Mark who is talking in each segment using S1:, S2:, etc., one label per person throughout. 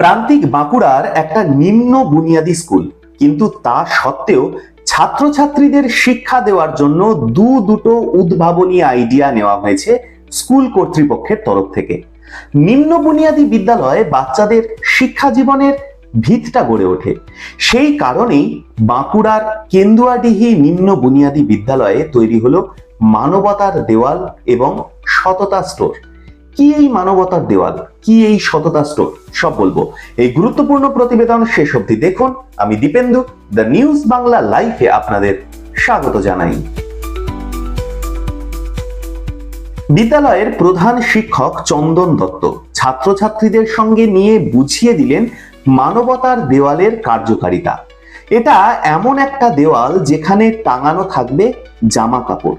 S1: প্রান্তিক বাঁকুড়ার একটা নিম্ন বুনিয়াদী স্কুল, কিন্তু তা সত্ত্বেও ছাত্রছাত্রীদের শিক্ষা দেওয়ার জন্য দু দুটো উদ্ভাবনী আইডিয়া নেওয়া হয়েছে স্কুল কর্তৃপক্ষের তরফ থেকে। নিম্ন বুনিয়াদী বিদ্যালয়ে বাচ্চাদের শিক্ষা জীবনের ভিতটা গড়ে ওঠে। সেই কারণেই বাঁকুড়ার কেন্দুয়াডিহি নিম্ন বুনিয়াদী বিদ্যালয়ে তৈরি হলো মানবতার দেওয়াল এবং সততা স্টোর। কি এই মানবতার দেওয়াল? কি এই সততা স্টোর সব বলব। এই গুরুত্বপূর্ণ প্রতিবেদন শেষ অবধি দেখুন। আমি দীপেন্দু, দ্য নিউজ বাংলা লাইফে আপনাদের স্বাগত জানাই। বিদ্যালয়ের প্রধান শিক্ষক চন্দন দত্ত ছাত্রছাত্রীদের সঙ্গে নিয়ে বুঝিয়ে দিলেন মানবতার দেওয়ালের কার্যকারিতা। এটা এমন একটা দেওয়াল যেখানে টাঙানো থাকবে জামা কাপড়।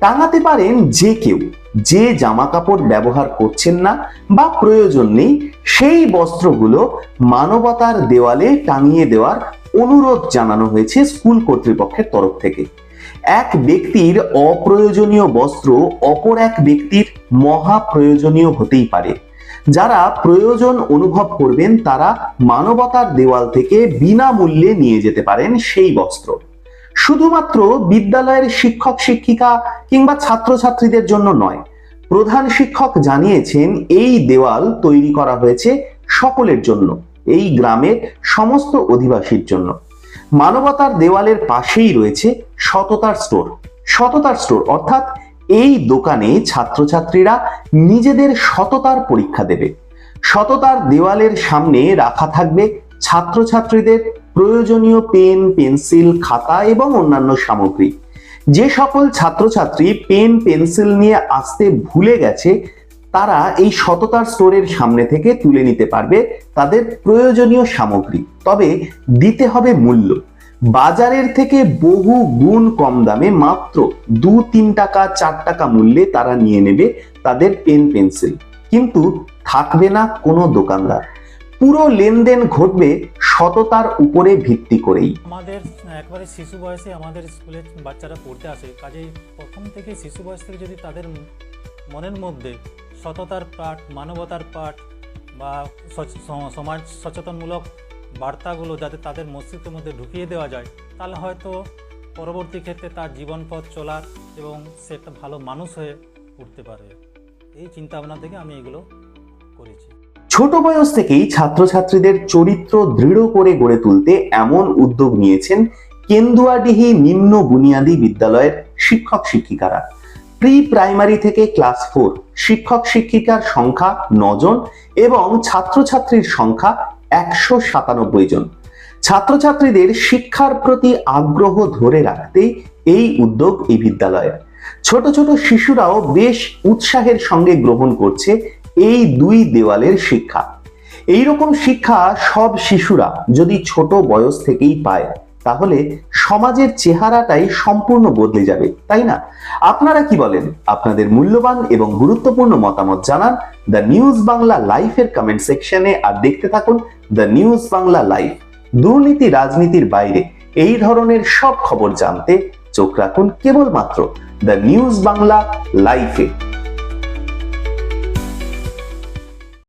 S1: টাঙাতে পারেন যে কেউ। যে জামা কাপড় ব্যবহার করছেন না বা প্রয়োজন নেই, সেই বস্ত্রগুলো মানবতার দেওয়ালে টাঙিয়ে দেওয়ার অনুরোধ জানানো হয়েছে স্কুল কর্তৃপক্ষের তরফ থেকে। এক ব্যক্তির অপ্রয়োজনীয় বস্ত্র অপর এক ব্যক্তির মহা প্রয়োজনীয় হতেই পারে। যারা প্রয়োজন অনুভব করবেন, তারা মানবতার দেওয়াল থেকে বিনামূল্যে নিয়ে যেতে পারেন সেই বস্ত্র। শুধুমাত্র বিদ্যালয়ের শিক্ষক, শিক্ষিকা কিংবা ছাত্রছাত্রীদের জন্য নয়, প্রধান শিক্ষক জানিয়েছেন এই দেওয়াল তৈরি করা হয়েছে সকলের জন্য, এই গ্রামের সমস্ত অধিবাসীর জন্য। মানবতার দেওয়ালের পাশেই রয়েছে সততার স্টোর। সততার স্টোর অর্থাৎ এই দোকানে ছাত্রছাত্রীরা নিজেদের সততার পরীক্ষা দেবে। সততার দেওয়ালের সামনে রাখা থাকবে ছাত্রছাত্রীদের প্রয়োজনীয় পেন, পেন্সিল, খাতা এবং অন্যান্য সামগ্রী। যে সকল ছাত্রছাত্রী পেন, পেন্সিল নিয়ে আসতে ভুলে গেছে, তারা এই সততার স্টোরের সামনে থেকে তুলে নিতে পারবে তাদের প্রয়োজনীয় সামগ্রী। তবে দিতে হবে মূল্য। বাজারের থেকে বহু গুণ কম দামে মাত্র দু, তিন টাকা, চার টাকা মূল্যে তারা নিয়ে নেবে তাদের পেন, পেন্সিল। কিন্তু থাকবে না কোনো দোকানদার। পুরো লেনদেন ঘটবে সততার উপরে ভিত্তি করেই।
S2: আমাদের, একবারে শিশু বয়সে আমাদের স্কুলে বাচ্চারা পড়তে আসে, কাজেই প্রথম থেকে শিশু বয়স থেকে যদি তাদের মনের মধ্যে সততার পাঠ, মানবতার পাঠ বা সমাজ সচেতনমূলক বার্তাগুলো যাতে তাদের মস্তিষ্কের মধ্যে ঢুকিয়ে দেওয়া যায়, তাহলে হয়তো পরবর্তী ক্ষেত্রে তার জীবন পথ চলার এবং সে একটা ভালো মানুষ হয়ে উঠতে পারবে। এই চিন্তাভাবনা থেকে আমি এগুলো করেছি।
S1: ছোট বয়স থেকেই ছাত্রছাত্রীদের চরিত্র দৃঢ় করে গড়ে তুলতে এমন উদ্যোগ নিয়েছেন কেন্দুয়াডিহি নিম্ন বুনিয়াদী বিদ্যালয়ের শিক্ষক শিক্ষিকারা। প্রি প্রাইমারি থেকে ক্লাস ফোর, শিক্ষক শিক্ষিকার সংখ্যা নজন এবং ছাত্রছাত্রীর সংখ্যা একশো সাতানব্বই জন। ছাত্রছাত্রীদের শিক্ষার প্রতি আগ্রহ ধরে রাখতে এই উদ্যোগ এই বিদ্যালয়ের। ছোট ছোট শিশুরাও বেশ উৎসাহের সঙ্গে গ্রহণ করছে এই দুই দেওয়ালের শিক্ষা। এই রকম শিক্ষা সব শিশুরা যদি ছোট বয়স থেকেই পায়, তাহলে সমাজের চেহারাটাই সম্পূর্ণ বদলে যাবে, তাই না? আপনারা কি বলেন? আপনাদের মূল্যবান এবং গুরুত্বপূর্ণ মতামত জানান দ্য নিউজ বাংলা লাইফের কমেন্ট সেকশনে আর দেখতে থাকুন দ্য নিউজ বাংলা লাইফ। দুর্নীতি রাজনীতির বাইরে এই ধরনের সব খবর জানতে চোখ রাখুন কেবলমাত্র দ্য নিউজ বাংলা লাইফে।